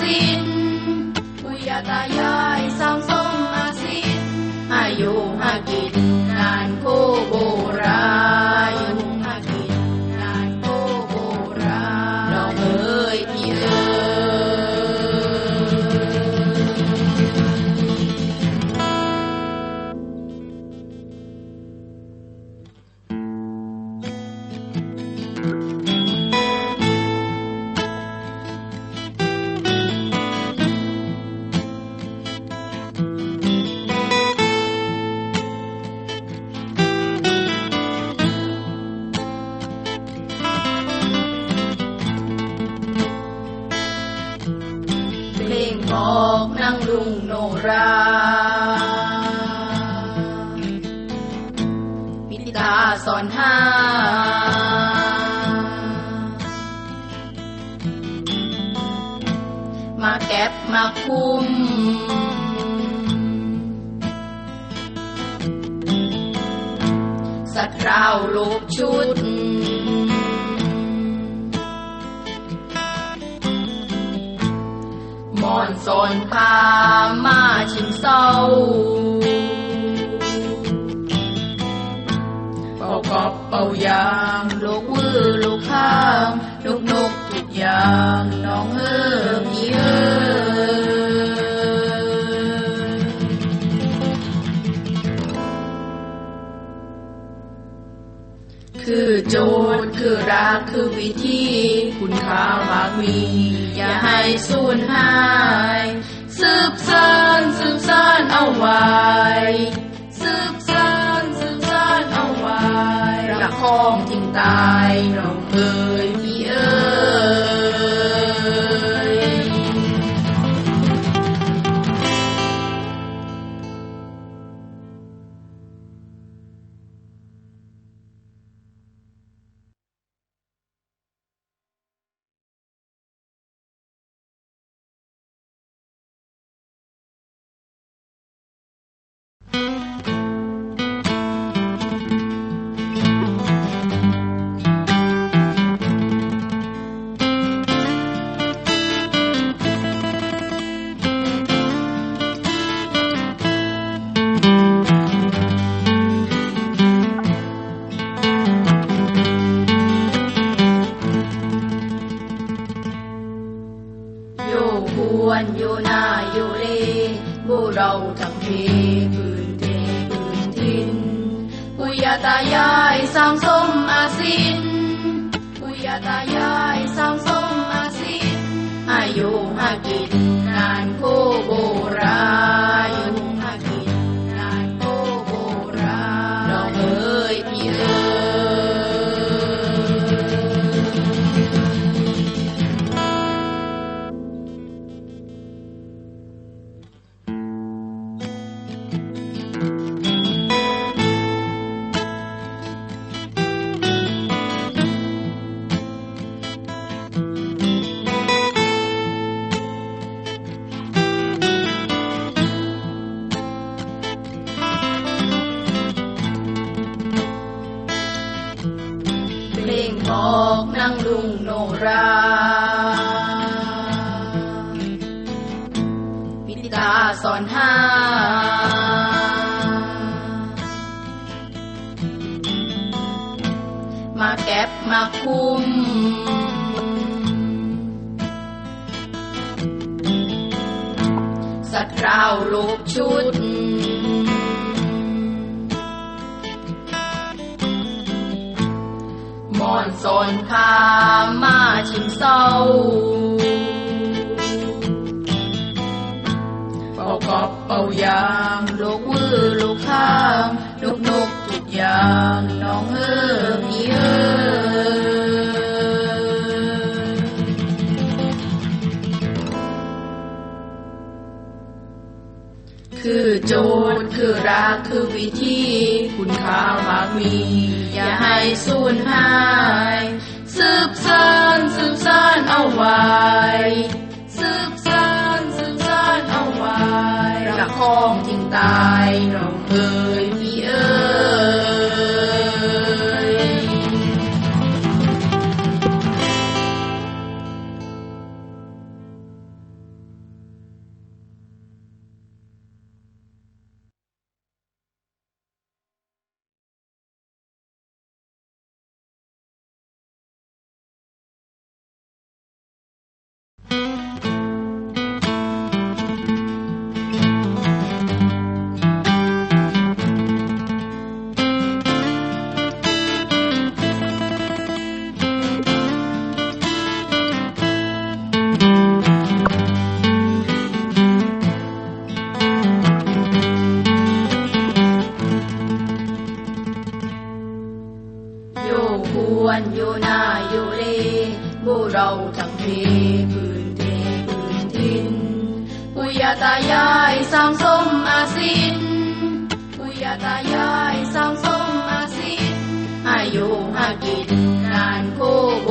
สมอ นางลุงโนราพิธิตาสอนหามาแก็บมาคุมสัตว์ราวลูกชุด มอนสอนพามาชิงเศร้าเป่ากอบเป่ายางลูกวือลูกข้ามลูกนกทุกอย่างน้องเอ้อพี่เอ้ย คือโจทย์คือรักคือวิธี คุณค่ามากมี อย่าให้สูญหาย สืบสานสืบสานเอาไว้ สืบสานสืบสานเอาไว้รักของจริงตายเราเอ๋ยพี่เอ๋ย พิธิตาสอนหามาแก็บมาคุมสัตว์ราวลูกชุด มอนสอนพามาชิงเศร้า เป่ายางลูกวือลูกข้างลูกนกทุกอย่างน้องเอ้อพี่เอ้ยคือโจทย์คือรักคือวิธีคุณค่ามากมี อย่าให้สูญหาย สืบสานสืบสานเอาไว้ hôm thiên tai rộng người phi ơi วนองเอ๋ยพี่เอ๋ยอยู่ควรอยู่หน้าอยู่เลบูเราทั้งเพพื้นเทพื้นทินปุยาตายายสร้างสมอาสินปุยาตายายสร้างสมอาสินอายุหากินนานโคโบ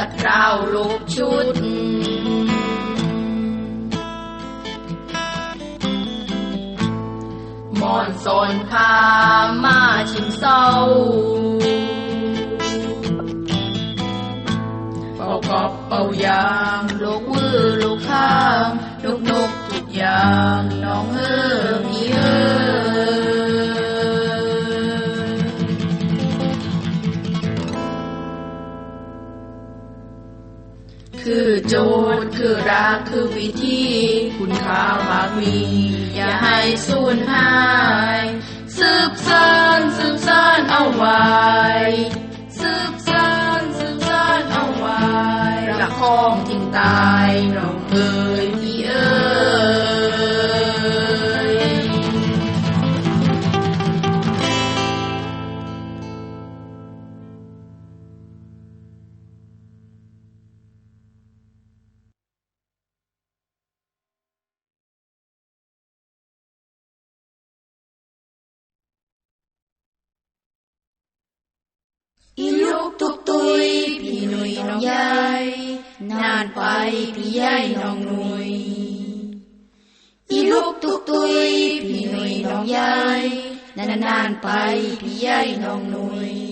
สัตว์เราลูกชุด มอนสนพามาชิมเศร้าเป่ากอบเป่ายางลูกวือลูกข้างลูกนกทุกอย่างน้องเออพี่เออ โจทย์คือรักคือวิธี คุณค่ามากมี อย่าให้สูญหาย สืบสานสืบสานเอาไว้ สืบสานสืบสานเอาไว้ระคองทิ้งตายเราเอ๋ยานไปพี่ยายน้องหนุ่ยอีลูกตุกตุยพี่หนุ่ยน้องยายนานนานๆไปพี่ยายน้องหนุ่ย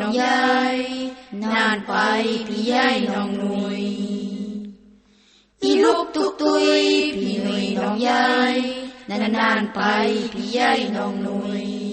น้องใหญ่นานไปพี่ใหญ่น้องหนุยอีลูกตุกตุยพี่หนุยน้องใหญ่นานนานไปพี่ใหญ่น้องหนุย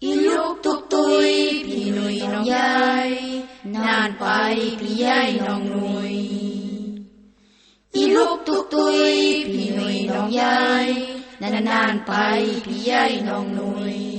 Iluk tuktui Pinoy nong yay Nan pai piyay nong nui Iluk tuktui Pinoy nong yay Nan nan pai piyay nong nui